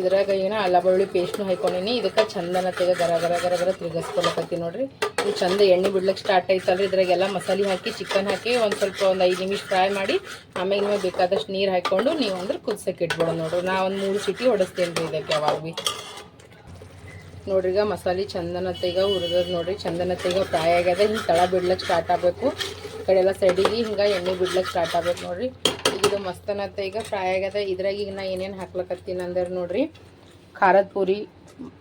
Speaker 2: ಇದ್ರಾಗ ಏನ ಅಲ್ಲ, ಬೆಳ್ಳುಳ್ಳಿ ಪೇಸ್ಟ್ನು ಹಾಕೊಂಡಿನಿ. ಇದಕ್ಕೆ ಚಂದನ ತೆಗ ಗರ ಗರ ಗರ ಗರ ತಿರ್ಗಿಸ್ಕೊಳಕತ್ತಿ ನೋಡ್ರಿ. ಇದು ಚಂದ ಎಣ್ಣೆ ಬಿಡ್ಲಕ್ಕೆ ಸ್ಟಾರ್ಟ್ ಆಯ್ತಲ್ರಿ. ಇದ್ರಾಗೆಲ್ಲ ಮಸಾಲೆ ಹಾಕಿ ಚಿಕನ್ ಹಾಕಿ ಒಂದು ಸ್ವಲ್ಪ ಒಂದು ಐದು ನಿಮಿಷ ಫ್ರೈ ಮಾಡಿ, ಆಮೇಲೆ ನಿಮಗೆ ಬೇಕಾದಷ್ಟು ನೀರು ಹಾಕ್ಕೊಂಡು ನೀವು ಅಂದ್ರೆ ಕುದ್ಸಕ್ಕೆ ಇಟ್ಬಿಡೋದು ನೋಡ್ರಿ. ನಾ ಒಂದು ಮೂರು ಸಿಟಿ ಹೊಡಿಸ್ತೀನಿ ರೀ ಇದಕ್ಕೆ ಯಾವಾಗ ಭೀ. ನೋಡ್ರಿ ಈಗ ಮಸಾಲೆ ಚಂದನ ತೆಗ ಹುರಿದದ ನೋಡ್ರಿ. ಚಂದನ ತೆಗ ಫ್ರೈ ಆಗ್ಯದ. ಹಿಂಗೆ ತಳ ಬಿಡ್ಲಿಕ್ಕೆ ಸ್ಟಾರ್ಟ್ ಆಗಬೇಕು. ಈ ಕಡೆ ಎಲ್ಲ ಸೈಡಿಗೆ ಹಿಂಗೆ ಎಣ್ಣೆ ಬಿಡ್ಲಿಕ್ಕೆ ಸ್ಟಾರ್ಟ್ ಆಗ್ಬೇಕು ನೋಡ್ರಿ. ಇದು ಮಸ್ತನತ್ತ. ಈಗ ಫ್ರೈ ಆಗ್ಯದ ಇದ್ರಾಗ ಈಗ ನಾ ಏನೇನು ಹಾಕ್ಲಕತ್ತೀನಿ ಅಂದ್ರೆ ನೋಡ್ರಿ. ಖಾರದ ಪುರಿ,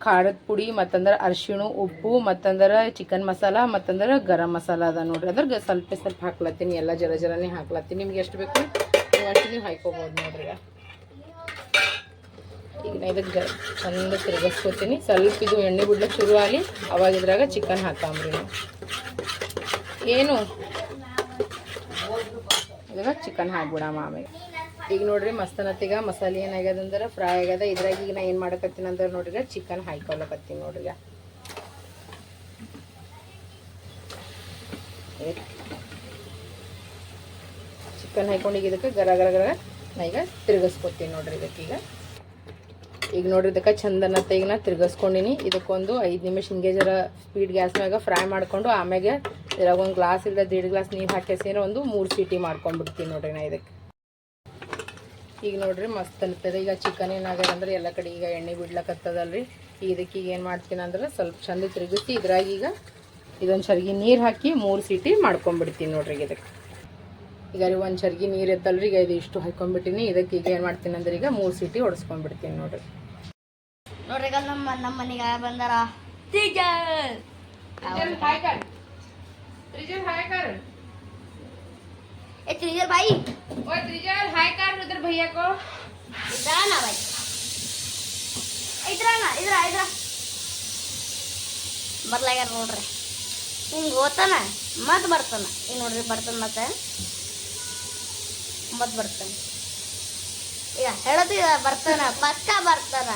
Speaker 2: ಖಾರದ ಪುಡಿ, ಮತ್ತಂದ್ರೆ ಅರಿಶಿಣ, ಉಪ್ಪು, ಮತ್ತಂದ್ರೆ ಚಿಕನ್ ಮಸಾಲ, ಮತ್ತಂದ್ರೆ ಗರಂ ಮಸಾಲ ಅದ ನೋಡ್ರಿ. ಅದ್ರ ಸ್ವಲ್ಪ ಸ್ವಲ್ಪ ಹಾಕ್ಲತ್ತೀನಿ. ಎಲ್ಲ ಜರ ಜರನೇ ಹಾಕ್ಲತ್ತೀನಿ. ನಿಮ್ಗೆ ಎಷ್ಟು ಬೇಕು? ಅಷ್ಟು ನೀವು ಹಾಕ್ಕೊಬೋದು ನೋಡ್ರಿ. ಈಗ. ನಾ ಇದಕ್ಕೆ ಚಂದ ತಿರುಗಿಸ್ಕೊತೀನಿ. ಸ್ವಲ್ಪ ಇದು ಎಣ್ಣೆ ಬಿಡ್ಲಿಕ್ಕೆ ಶುರು ಆಗಲಿ ಅವಾಗ ಇದ್ರಾಗ ಚಿಕನ್ ಹಾಕಾಮ್ರಿ ಏನು? ಇದ್ರಾಗ ಚಿಕನ್ ಹಾಕ್ಬಿಡಮ್ಮ ಆಮೇಲೆ. ಈಗ ನೋಡ್ರಿ ಮಸ್ತನತ್ತಿಗ ಮಸಾಲೆ ಏನಾಗ್ಯದ ಅಂದ್ರೆ ಫ್ರೈ ಆಗ್ಯದ. ಇದ್ರಾಗ ಈಗ ನಾ ಏನು ಮಾಡಕತ್ತೀನಿ ಅಂದ್ರೆ ನೋಡ್ರಿ ಚಿಕನ್ ಹಾಕೊಳಕತ್ತೀನಿ ನೋಡ್ರಿ ಚಿಕನ್ ಹಾಕೊಂಡು ಈಗ ಇದಕ್ಕೆ ಗರ ಗರ ಗರ ನಾ ಈಗ ತಿರುಗಿಸ್ಕೊತೀನಿ ನೋಡ್ರಿ ಇದಕ್ಕೀಗ ಈಗ ನೋಡ್ರಿ, ಇದಕ್ಕೆ ಚಂದನತ್ತ ಈಗ ನಾ ತಿರ್ಗಿಸ್ಕೊಂಡಿನಿ. ಇದಕ್ಕೊಂದು ಐದು ನಿಮಿಷ ಹಿಂಗೆ ಜರ ಸ್ಪೀಡ್ ಗ್ಯಾಸ್ ಮ್ಯಾಗ ಫ್ರೈ ಮಾಡ್ಕೊಂಡು ಆಮ್ಯಾಗೆ ಇದ್ರಾಗ ಒಂದು ಗ್ಲಾಸ್ ಇಲ್ಲ ದೀಡ್ ಗ್ಲಾಸ್ ನೀರು ಹಾಕಿಸಿದ್ರೆ ಒಂದು ಮೂರು ಸೀಟಿ ಮಾಡ್ಕೊಂಡ್ಬಿಡ್ತೀನಿ ನೋಡ್ರಿ ನಾ ಇದಕ್ಕೆ. ಈಗ ನೋಡ್ರಿ ಮಸ್ತ್ ಅನ್ತದೆ ಈಗ ಚಿಕನ್ ಏನಾಗ್ಯದ ಅಂದ್ರೆ ಎಲ್ಲ ಕಡೆ ಈಗ ಎಣ್ಣೆ ಬಿಡ್ಲಕ್ಕತ್ತದಲ್ರಿ ಇದಕ್ಕೆ ಈಗ ಏನು ಮಾಡ್ತೀನಿ ಅಂದ್ರೆ ಸ್ವಲ್ಪ ಚಂದ ತಿರುಗಿಸಿ ಇದ್ರಾಗ ಈಗ ಇದೊಂದು ಚರ್ಗಿ ನೀರು ಹಾಕಿ ಮೂರು ಸೀಟಿ ಮಾಡ್ಕೊಂಡ್ಬಿಡ್ತೀನಿ ನೋಡ್ರಿ ಇದಕ್ಕೆ. ಈಗ ರೀ ಒಂದು ಚರ್ಗಿ ನೀರು ಎತ್ತಲ್ರಿ ಈಗ ಇದು ಇಷ್ಟು ಹಾಕೊಂಡ್ಬಿಟ್ಟಿನಿ. ಇದಕ್ಕೆ ಈಗ ಏನು ಮಾಡ್ತೀನಿ ಅಂದ್ರೆ ಈಗ ಮೂರು ಸೀಟಿ ಹೊಡೆಸ್ಕೊಂಡ್ಬಿಡ್ತೀನಿ ನೋಡ್ರಿ.
Speaker 4: ನೋಡ್ರಿ ಈಗ ನಮ್ಮ ನಮ್ಮ ಮನೆಗೆ ಬಂದಾರ ಟೀಚರ್ ए त्रिजल भाई इधर
Speaker 2: भैया को
Speaker 4: आना भाई इधर आना इधर आ इधर ಬರ್ಲಾಗ ನೋಡ್ರಿ ಹಿಂಗೆ ಓದ್ತಾನ ಮತ್ತೆ ಬರ್ತಾನ ಈಗ ನೋಡ್ರಿ ಬರ್ತಾನ ಮತ್ತೆ ಮತ್ತೆ ಬರ್ತಾನ ಈಗ ಹೇಳೋದು ಈಗ ಬರ್ತಾನ ಪಕ್ಕ ಬರ್ತಾನ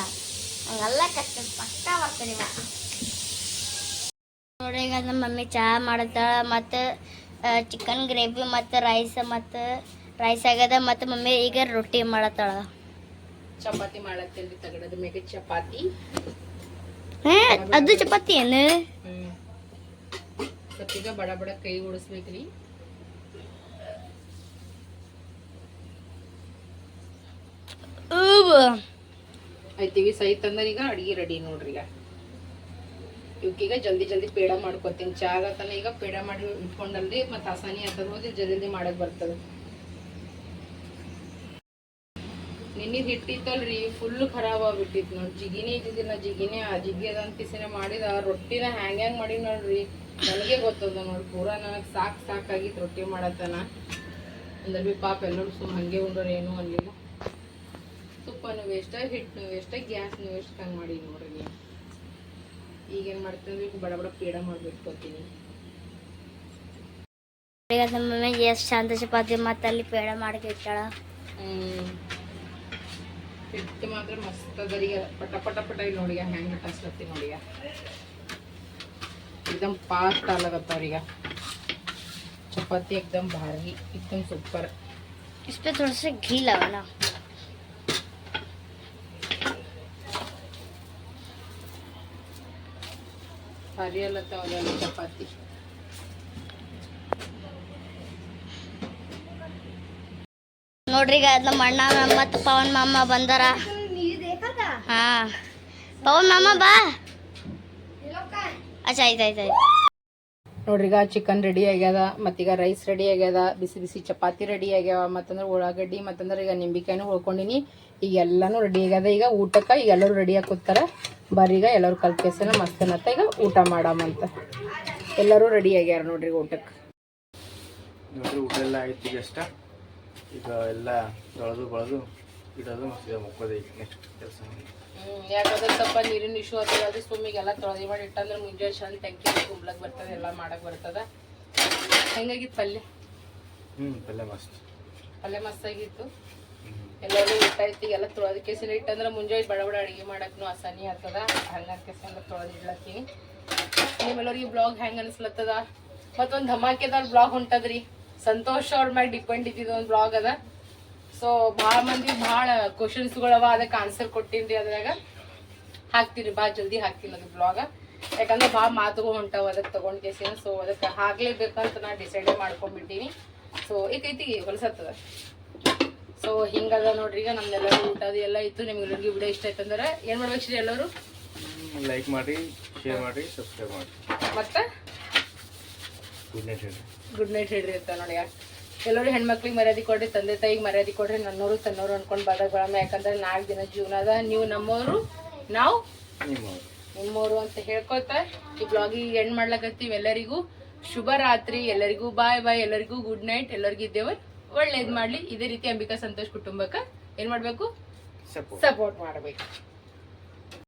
Speaker 4: ಹಂಗೆಲ್ಲ ಕಷ್ಟ ಪಕ್ಕ ಬರ್ತಾನೆ ಇವ ನೋಡ್ರಿ ಈಗ ನಮ್ಮ ಮಮ್ಮಿ ಚಹಾ ಮಾಡ್ತಾಳೆ ಮತ್ತು ಚಿಕನ್ ಗ್ರೇವಿ ಮತ್ತು ರೈಸ್ ಮತ್ತು ರೈಸ್ ಆಗ್ಯದ ಮತ್ತು ಮಮ್ಮಿ ಈಗ ರೊಟ್ಟಿ ಮಾಡತ್ತಾಳ.
Speaker 2: ಚಪಾತಿ ಮಾಡತ್ತೇನ್ರಿ ತಗಡದ ಮೇಲೆ ಚಪಾತಿ.
Speaker 4: ಅದು ಚಪಾತಿ ಏನು?
Speaker 2: ಈಗ ಬಡ ಬಡ ಕೈ ಓಡಿಸ್ಬೇಕ್ರಿ ಆಯ್ತೀವಿ ಸೈತಂದ್ರೆ ಈಗ ಅಡಿಗೆ ರೆಡಿ ನೋಡ್ರಿ ಈಗ ಇವಕ್ಕೀಗ ಜಲ್ದಿ ಜಲ್ದಿ ಪೇಡ ಮಾಡ್ಕೊತೀನಿ. ಚಾ ಆಗತ್ತಲ್ಲ ಈಗ ಪೇಡ ಮಾಡಿ ಇಟ್ಕೊಂಡಲ್ರಿ, ಮತ್ತೆ ಆಸಾನಿ ಆಗ್ತದ ಹೋಗಿ ಜಲ್ದಿ ಜಲ್ದಿ ಮಾಡಕ್ ಬರ್ತದ. ನಿನ್ನೆ ಹಿಟ್ಟಿತ್ತಲ್ರಿ ಫುಲ್ ಖರಾಬ್ ಆಗ್ಬಿಟ್ಟಿತ್ತು ನೋಡಿ. ಜಿಗಿನೇ ಇದ್ದಿದ್ದಿಲ್ಲ, ಜಿಗಿನೇ ಆ ಜಿಗಿ ಅದಂತ ಪಿಸಿನ ಮಾಡಿದ ರೊಟ್ಟಿನ ಹ್ಯಾಂಗ್ ಹ್ಯಾಂಗ್ ಮಾಡಿ ನೋಡ್ರಿ. ನನಗೆ ಗೊತ್ತದ ನೋಡಿ, ಪೂರ ನನಗೆ ಸಾಕು ಸಾಕಾಗಿತ್ತು ರೊಟ್ಟಿ ಮಾಡತ್ತನ ಅಂದ್ರೆ ಪಾಪ ಎಲ್ಲರೂ ಸುಮ್ ಹಂಗೆ ಉಂಡ್ರು ಏನು ಅನ್ಲಿಲ್ಲ. ತುಪ್ಪನೂ ವೇಷ್ಟ ಹಿಟ್ಟನು ವೇಷ್ಟ ಗ್ಯಾಸ್ನು ವೇಸ್ಟ್ ಹಂಗೆ ಮಾಡಿ ನೋಡ್ರಿ ನೀವು ಈಗೇನು ಮಾಡ್ತೀನಿ ಈಗ ಬಡ ಬಡ ಪೇಡ ಮಾಡಿಬಿಟ್ಕೋತೀನಿ
Speaker 4: ನಮ್ಮಮ್ಮೆ ಎಷ್ಟು ಚಂದ ಚಪಾತಿ ಮತ್ತು ಅಲ್ಲಿ ಪೇಡ ಮಾಡಕ್ಕೆ ಇಟ್ಟಾಳ
Speaker 2: ಹಿಟ್ಟು ಮಾತ್ರ ಮಸ್ತ್ ಅದ ಈಗ ಪಟ ಪಟ ಪಟ ನೋಡಿ ಹೆಂಗೆ ಟಸ್ಲತ್ತಿ ನೋಡಿ एकदम पास्ट आलगत्तावर ಈಗ ಚಪಾತಿ एकदम ಭಾರಿ एकदम
Speaker 4: ಸೂಪರ್ ಇಷ್ಟೇ थोड़ा सा घी लगाना
Speaker 2: ಸರಿ ಅಲ್ಲ ಚಪಾತಿ.
Speaker 1: ನೋಡ್ರಿ ಈಗ ನಮ್ಮ ಅಣ್ಣ, ಮತ್ತು ಪವನ್ ಮಾಮ ಬಂದಾರ. ಹಾ. ಪವನ್ ಮಾಮ ಬಾ. ಅಚ್ಚ, ಆಯ್ತು ಆಯ್ತು ಆಯ್ತು.
Speaker 2: ನೋಡ್ರಿ, ಈಗ ಚಿಕನ್ ರೆಡಿ ಆಗ್ಯದ ಮತ್ತೀಗ ರೈಸ್ ರೆಡಿ ಆಗ್ಯದ, ಬಿಸಿ ಬಿಸಿ ಚಪಾತಿ ರೆಡಿ ಆಗ್ಯಾವ, ಮತ್ತಂದ್ರೆ ಉಳ್ಳಾಗಡ್ಡಿ, ಮತ್ತಂದ್ರೆ ಈಗ ನಿಂಬಿಕಾಯಿನೂ ಉಳ್ಕೊಂಡಿನಿ. ಈಗ ಎಲ್ಲನೂ ರೆಡಿ ಆಗ್ಯದ. ಈಗ ಊಟಕ್ಕೆ ಈಗ ಎಲ್ಲರೂ ರೆಡಿ ಕೂತಾರ ಬರ್ರಿ, ಈಗ ಎಲ್ಲರೂ ಕಲ್ಕೆಸನ ಮಸ್ತನತ್ತ ಈಗ ಊಟ ಮಾಡಾಮಂತ ಎಲ್ಲರೂ ರೆಡಿ ಆಗ್ಯಾರ ನೋಡ್ರಿ ಊಟಕ್ಕೆ.
Speaker 5: ನೋಡ್ರಿ, ಊಟ ಎಲ್ಲ ಆಯ್ತು ಈಗ ಈಗ ಎಲ್ಲ ತೊಳೆದು, ಬಳದು ಇಡೋದು ಮತ್ತೆ ಮುಕ್ಕೋದು ಈಗ ನೆಕ್ಸ್ಟ್ ಕೆಲಸ
Speaker 2: ಯಾಕಂದ್ರೆ ಸ್ವಲ್ಪ ನೀರಿನ ಇಶ್ಯೂ ಆಗ್ತದೆ ಅದು ಸುಮ್ಮಿಗೆಲ್ಲ ತೊಳೆದಿ ಮಾಡಿ ಇಟ್ಟಂದ್ರೆ ಮುಂಜಾನೆ ಚಂದ ಟಂಕಿ ತುಂಬ್ಲಕ್ ಬರ್ತದೆ ಎಲ್ಲ ಮಾಡಕ್ಕೆ ಬರ್ತದೆ. ಹೆಂಗಾಗಿತ್ತು ಪಲ್ಯ?
Speaker 5: ಹ್ಞೂ ಪಲ್ಯ ಮಸ್ತ್.
Speaker 2: ಪಲ್ಯ ಮಸ್ತಾಗಿತ್ತು ಎಲ್ಲರೂ ಊಟ ಐತಿ ಎಲ್ಲ ತೊಳೆದ ಕೇಸಿನ ಇಟ್ಟಂದ್ರೆ ಮುಂಜಾನೆ ಬಡ ಬಡ ಅಡುಗೆ ಮಾಡೋಕ್ಕೂ ಆಸಾನಿ ಆಗ್ತದ. ಹಂಗ ಕೇಸಿಂದ ತೊಳೆದು ಇಡ್ಲತ್ತೀನಿ. ನಿಮ್ಮೆಲ್ಲರಿಗೆ ಬ್ಲಾಗ್ ಹೆಂಗೆ ಅನಿಸ್ಲತ್ತದ? ಮತ್ತೊಂದು ಧಮಾಕೆದಾರ್ ಬ್ಲಾಗ್ ಹೊಂಟದ್ರಿ ಸಂತೋಷ್ ಅವ್ರ ಮ್ಯಾಗ ಡಿಪೆಂಡ್ ಇದ್ದಿದ್ದು ಒಂದು ಬ್ಲಾಗ್ ಅದ. ಸೊ ಭಾಳ ಮಂದಿ ಭಾಳ ಕ್ವಶನ್ಸ್ಗಳವ ಅದಕ್ಕೆ ಆನ್ಸರ್ ಕೊಟ್ಟಿನ್ರಿ ಅದ್ರಾಗ. ಹಾಕ್ತೀನಿ ಭಾಳ ಜಲ್ದಿ ಹಾಕ್ತೀನಿ ಅದು ಬ್ಲಾಗ ಯಾಕಂದ್ರೆ ಭಾಳ ಮಾತುಗಳು ಹೊಂಟಾವ ಅದಕ್ಕೆ ತಗೊಂಡ್ ಕೇಸಿನ. ಸೊ ಅದಕ್ಕೆ ಹಾಕ್ಲೇಬೇಕಂತ ನಾ ಡಿಸೈಡ್ ಮಾಡ್ಕೊಂಡ್ಬಿಟ್ಟಿನಿ ಸೊ ಈಗೈತಿ ಹೊಲಸತ್ತದ ಸೊ ಹಿಂಗದ ನೋಡ್ರಿ ಈಗ ನಮ್ದೆಲ್ಲರೂ ಊಟ ಅದು ಎಲ್ಲ ಇತ್ತು. ನಿಮ್ಗೆಲ್ಲರಿಗೂ ವಿಡಿಯೋ ಇಷ್ಟ ಆಯ್ತು ಅಂದ್ರೆ ಏನು ಮಾಡ್ಬೇಕು ರೀ ಎಲ್ಲರೂ?
Speaker 5: ಲೈಕ್ ಮಾಡಿ ಶೇರ್ ಮಾಡಿ ಸಬ್ಸ್ಕ್ರೈಬ್ ಮಾಡಿ.
Speaker 2: ಮತ್ತೆ?
Speaker 5: ಗುಡ್ ನೈಟ್ ಹೇಳಿ
Speaker 2: ಗುಡ್ ನೈಟ್ ಹೇಳ್ರಿ ಅಂತ ನೋಡಿ ಎಲ್ಲರೂ ಹೆಣ್ಮಕ್ಳಿಗೆ ಮರ್ಯಾದೆ ಕೊಡ್ರಿ ತಂದೆ ತಾಯಿಗೆ ಮರ್ಯಾದೆ ಕೊಡ್ರಿ ನನ್ನೋರು ತನ್ನೋರು ಅನ್ಕೊಂಡು ಬಾದಾಗ ಬಳಮ ಯಾಕಂದ್ರೆ ನಾಲ್ಕು ದಿನ ಜೀವನ ಅದ ನೀವು ನಮ್ಮವರು ನಾವು
Speaker 5: ನಿಮ್ಮವರು
Speaker 2: ಅಂತ ಹೇಳ್ಕೊತ ಈ ಬ್ಲಾಗಿಗೆ ಎಂಡ್ ಮಾಡ್ಲಕತ್ತೀವಿ. ಎಲ್ಲರಿಗೂ ಶುಭ ರಾತ್ರಿ. ಎಲ್ಲರಿಗೂ ಬಾಯ್ ಬಾಯ್ ಎಲ್ಲರಿಗೂ ಗುಡ್ ನೈಟ್ ಎಲ್ಲರಿಗೂ ದೇವರು ಒಳ್ಳೇದು ಮಾಡ್ಲಿ. ಇದೇ ರೀತಿ ಅಂಬಿಕಾ ಸಂತೋಷ್ ಕುಟುಂಬಕ್ಕೆ ಏನು ಮಾಡಬೇಕು? ಸಪೋರ್ಟ್ ಮಾಡ್ಬೇಕು.